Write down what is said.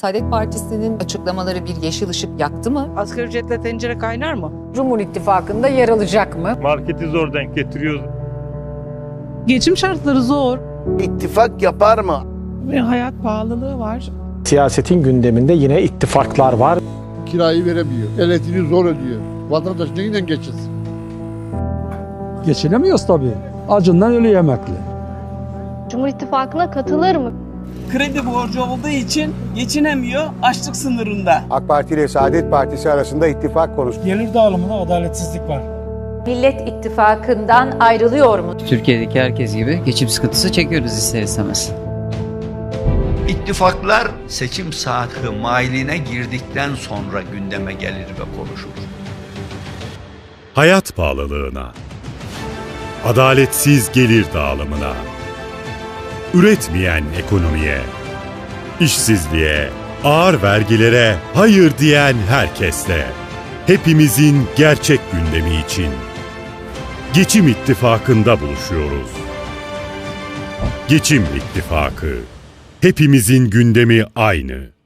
Saadet Partisi'nin açıklamaları bir yeşil ışık yaktı mı? Asgari ücretle tencere kaynar mı? Cumhur İttifakı'nda yer alacak mı? Marketi zor denk getiriyoruz. Geçim şartları zor İttifak yapar mı? ve hayat pahalılığı var. Siyasetin gündeminde yine ittifaklar var. kirayı veremiyor. Elektriği zor ödüyor. Vatandaş neyle geçinsin? Geçinemiyoruz tabii. Acından ölü emekli. Cumhur İttifakı'na katılır mı? Kredi borcu olduğu için geçinemiyor açlık sınırında. AK Parti ile Saadet Partisi arasında ittifak konusu. Gelir dağılımında adaletsizlik var. Millet İttifakı'ndan ayrılıyor mu? Türkiye'deki herkes gibi geçim sıkıntısı çekiyoruz ister istemez. İttifaklar seçim saati mailine girdikten sonra gündeme gelir ve konuşulur. Hayat pahalılığına, adaletsiz gelir dağılımına, üretmeyen ekonomiye, işsizliğe, ağır vergilere hayır diyen herkesle, hepimizin gerçek gündemi için Geçim İttifakı'nda buluşuyoruz. Geçim İttifakı. Hepimizin gündemi aynı.